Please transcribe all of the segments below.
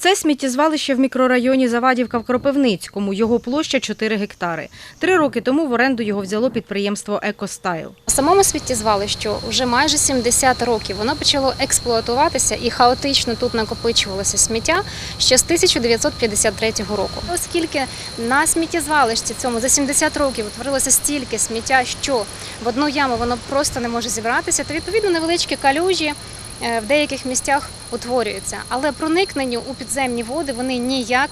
Це сміттєзвалище в мікрорайоні Завадівка в Кропивницькому. Його площа 4 гектари. Три роки тому в оренду його взяло підприємство «Екостайл». Самому сміттєзвалищу вже майже 70 років. Воно почало експлуатуватися і хаотично тут накопичувалося сміття ще з 1953 року. Оскільки на сміттєзвалищі цьому за 70 років утворилося стільки сміття, що в одну яму воно просто не може зібратися, то відповідно невеличкі калюжі в деяких місцях утворюються. Але проникненню у підземні води вони ніяк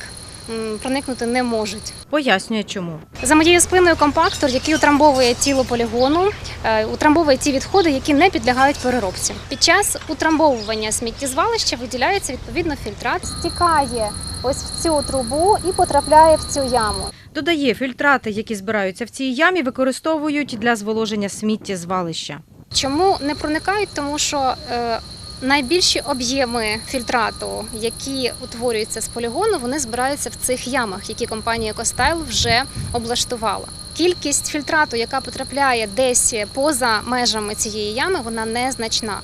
проникнути не можуть. Пояснює, чому. За моєю спиною компактор, який утрамбовує тіло полігону, е, утрамбовує ті відходи, які не підлягають переробці. Під час утрамбовування сміттєзвалища виділяється відповідно фільтрат, стікає ось в цю трубу і потрапляє в цю яму. Додає, фільтрати, які збираються в цій ямі, використовують для зволоження сміттєзвалища. Чому не проникають? Тому що е, найбільші об'єми фільтрату, які утворюються з полігону, вони збираються в цих ямах, які компанія Костайл вже облаштувала. Кількість фільтрату, яка потрапляє десь поза межами цієї ями, вона незначна.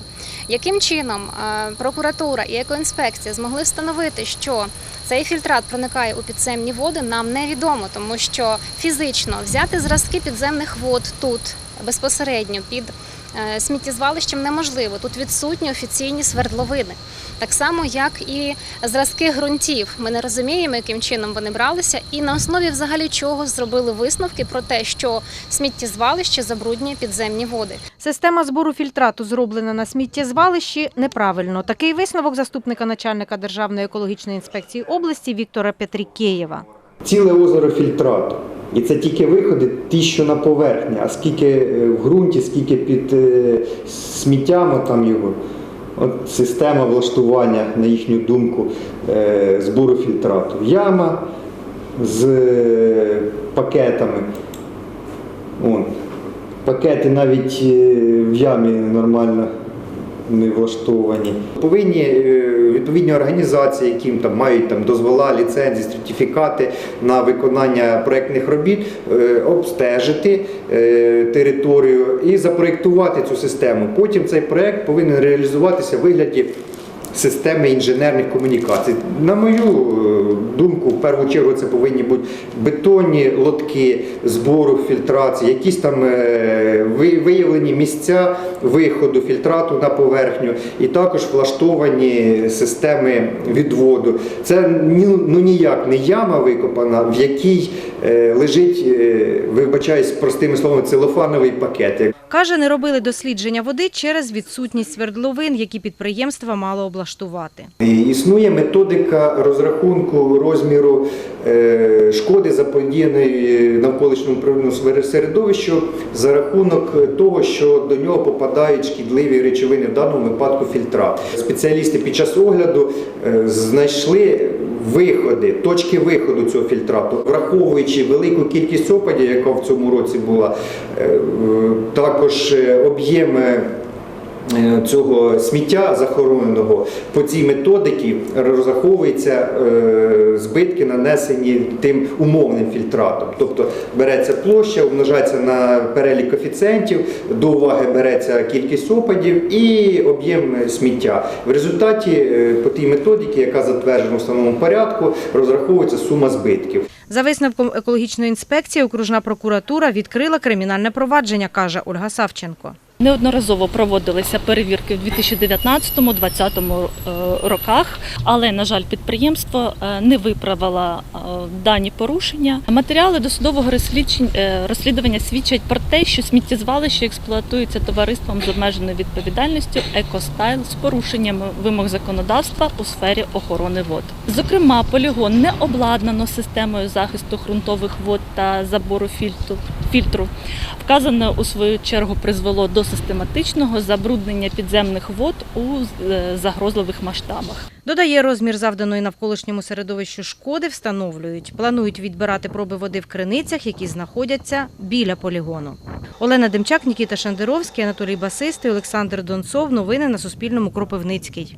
Яким чином е, прокуратура і екоінспекція змогли встановити, що цей фільтрат проникає у підземні води, нам невідомо, тому що фізично взяти зразки підземних вод тут безпосередньо під сміттєзвалищем неможливо. Тут відсутні офіційні свердловини. Так само, як і зразки ґрунтів. Ми не розуміємо, яким чином вони бралися, і на основі взагалі чого зробили висновки про те, що сміттєзвалище забруднює підземні води. Система збору фільтрату зроблена на сміттєзвалищі неправильно. Такий висновок заступника начальника Державної екологічної інспекції області Віктора Петрікеєва. Ціле озеро фільтрату. І це тільки виходи, ті, що на поверхні, а скільки е, в ґрунті, скільки під е, сміттями там його. От система влаштування, на їхню думку, е, збору фільтрату. Яма з пакетами. Вон. Пакети навіть в ямі нормально не влаштовані. Повинні е, відповідні організації, які там мають там дозвола, ліцензії, сертифікати на виконання проектних робіт, е, обстежити е, територію і запроєктувати цю систему. Потім цей проект повинен реалізуватися в вигляді. Системи інженерних комунікацій. На мою е, думку, в першу чергу це повинні бути бетонні лотки збору фільтрації, якісь там е, виявлені місця виходу фільтрату на поверхню, і також влаштовані системи відводу. Це ну ніяк не яма викопана, в якій е, лежить, вибачаюсь простими словами, целофановий пакет. Каже, не робили дослідження води через відсутність свердловин, які підприємство мало облаштувати. І Існує методика розрахунку розміру е, шкоди заподіяної навколишньому природному середовищу за рахунок того, що до нього попадають шкідливі речовини, в даному випадку фільтрат. Спеціалісти під час огляду е, знайшли виходи, точки виходу цього фільтрату, враховуючи велику кількість опадів, яка в цьому році була, е, е, також е, об'єми е, цього сміття захороненого по цій методиці розраховуються е, збитки, нанесені тим умовним фільтратом. Тобто береться площа, умножається на перелік коефіцієнтів, до уваги береться кількість опадів і об'єм сміття. В результаті е, по тій методиці, яка затверджена в встановленому порядку, розраховується сума збитків. За висновком екологічної інспекції, окружна прокуратура відкрила кримінальне провадження, каже Ольга Савченко. Неодноразово проводилися перевірки в 2019-2020 е, роках, але на жаль, підприємство е, не виправило е, дані порушення. Матеріали досудового розслідування свідчать про те, що сміттєзвалище експлуатується товариством з обмеженою відповідальністю «Екостайл» з порушеннями вимог законодавства у сфері охорони вод. Зокрема, полігон не обладнано системою захисту ґрунтових вод та забору фільтру. Фільтру. Вказане у свою чергу призвело до систематичного забруднення підземних вод у е, загрозливих масштабах. Додає, розмір завданої навколишньому середовищу шкоди встановлюють. Планують відбирати проби води в криницях, які знаходяться біля полігону. Олена Демчак, Нікіта Шандеровський, Анатолій Басистий, Олександр Донцов. Новини на Суспільному. Кропивницький.